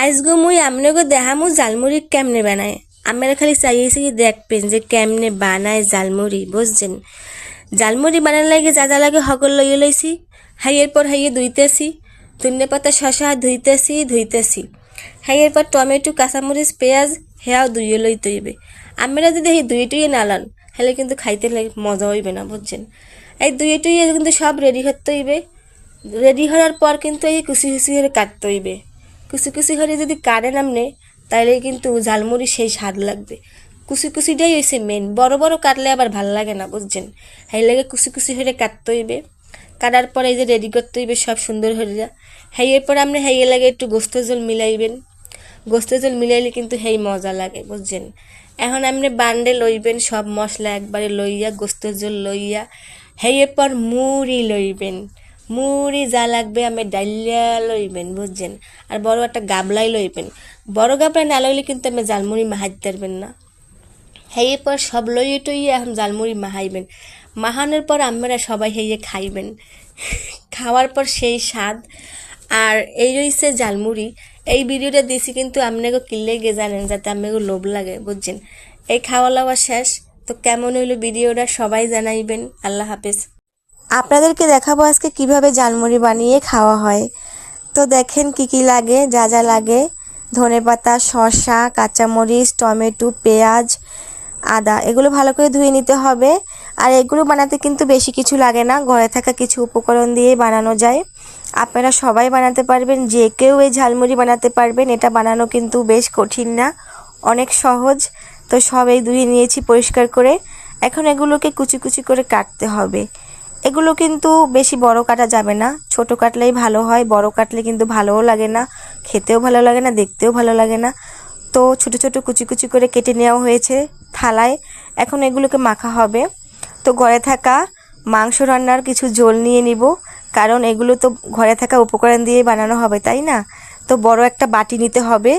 আইসগো মুই আমনেগো দেহামু জালমুড়ি কেমনে বানায় আমরা খালি চাইয়েছি কি দেখবেন যে কেমনে বানায় জালমুড়ি, বুঝছেন? জালমুড়ি বানার লাগে যা যা লাগে হগল লইয়ে লইছি, হাইয়ের পর হাইয়ে ধুইতেছি ধনে পাতা শশা ধুইতেছি ধুইতেছি। হাইয়ের পর টমেটো, কাঁচামরিচ, পেঁয়াজ, হেয়াও ধুইয়ে লই তৈবে আমরা যদি এই দুই টুইয়ে না লান হলে কিন্তু খাইতে মজা হইবে না, বুঝছেন? এই দুই টুইয়ে কিন্তু সব রেডি করতে হইবে। রেডি হওয়ার পর কিন্তু এই কুচি কুচি করে কাটতে হইবে। কুচি কুচি করে যদি কাটে নামনে তাহলে কিন্তু ঝালমুড়ি সেই স্বাদ লাগবে। কুচি কুচিটাই হয়েছে মেন বড় বড় কাটলে আবার ভালো লাগে না, বুঝছেন? হাই লাগে কুচি কুচি করে কাটতে হইবে। কাটার পরে যে রেডি করতে হইবে, সব সুন্দর হয়ে যা। হাইয়ের পর আপনি হাইয়ে লাগে একটু গোস্ত জল মিলাইবেন। গোস্ত জল মিলাইলে কিন্তু হেই মজা লাগে, বুঝছেন? এখন আপনি বান্ডে লইবেন, সব মশলা একবারে লইয়া গোস্ত জল লইয়া হেয়ের পর মুড়ি লইবেন। মুড়ি যা লাগবে আমি ডাইলিয়া লইবেন, বুঝছেন? আর বড় একটা গাবলাই লইবেন। বড় গাবলা না লইলে কিন্তু আমি জালমুড়ি মাহাইতে পারবেন না। হেয়ে পর সব লইয়ে টইয়ে এখন জালমুড়ি মাহাইবেন। মাহানোর পর আমরা সবাই হেয়ে খাইবেন। খাওয়ার পর সেই স্বাদ। আর এই রয়েছে জালমুড়ি এই ভিডিওটা দিয়েছি কিন্তু আপনাকে কিনলে গিয়ে জানেন, যাতে আপনাকে লোভ লাগে, বুঝছেন? এই খাওয়া দাওয়া শেষ। তো কেমন হইল ভিডিওটা সবাই জানাইবেন। আল্লাহ হাফেজ। আপনাদেরকে দেখাবো আজকে কীভাবে জালমুড়ি বানিয়ে খাওয়া হয়। তো দেখেন কি কি লাগে, যা যা লাগে। ধনেপাতা শসা, কাঁচামরিচ, টমেটো, পেঁয়াজ, আদা, এগুলো ভালো করে ধুয়ে নিতে হবে। আর এগুলো বানাতে কিন্তু বেশি কিছু লাগে না, ঘরে থাকা কিছু উপকরণ দিয়েই বানানো যায়। আপনারা সবাই বানাতে পারবেন, যে কেউ এই ঝালমুড়ি বানাতে পারবেন, এটা বানানো কিন্তু বেশ কঠিন না, অনেক সহজ। তো সব এই ধুয়ে নিয়েছি পরিষ্কার করে। এখন এগুলোকে কুচি কুচি করে কাটতে হবে। এগুলো কিন্তু বেশি বড় কাটা যাবে না। ছোট কাটলেই ভালো হয়, বড় কাটলে কিন্তু ভালোও লাগে না, খেতেও ভালো লাগে না, দেখতেও ভালো লাগে না। তো ছোট ছোট কুচি কুচি করে কেটে নেওয়া হয়েছে থালায়। এখন এগুলোকে মাখা হবে। তো ঘরে থাকা মাংস রান্নার কিছু জল নিয়ে নিব, কারণ এগুলো তো ঘরে থাকা উপকরণ দিয়ে বানানো হবে, তাই না? তো বড় একটা বাটি নিতে হবে,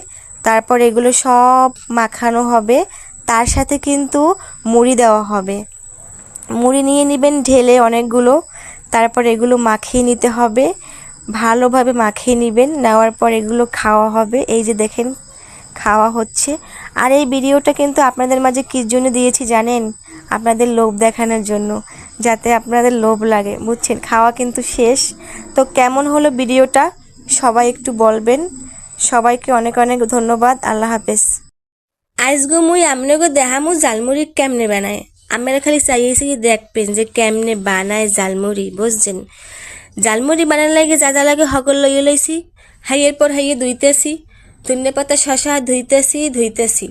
তারপর এগুলো সব মাখানো হবে। তার সাথে কিন্তু মুড়ি দেওয়া হবে। মুড়ি নিয়ে নেবেন, ঢেলে অনেকগুলো, তারপর এগুলো মাখিয়ে নিতে হবে। ভালোভাবে মাখিয়ে নেবেন, নেওয়ার পর এগুলো খাওয়া হবে। এই যে দেখেন, খাওয়া হচ্ছে। আর এই ভিডিওটা কিন্তু আপনাদের মাঝে কির জন্য দিয়েছি জানেন? আপনাদের লোভ দেখানোর জন্য, যাতে আপনাদের লোভ লাগে, বুঝছেন? খাওয়া কিন্তু শেষ। তো কেমন হলো ভিডিওটা? সবাই একটু বলবেন। সবাইকে অনেক অনেক ধন্যবাদ। আল্লাহ হাফেজ। আইসগো মুই আমনেগো দেহামু জালমুড়ি কেমনে বানায়? আমরা খালি চাইয়েছি কি দেখবেন যে কেমনে বানায় জালমুড়ি বুঝছেন? জালমুড়ি বানানোর লাগে যা যা লাগে হগল লইয়ে লইছি, হাইয়ের পর হাইয়ে ধুইতেছি ধন্যপাতা পাতা শশা ধুইতেছি ধুইতেছি।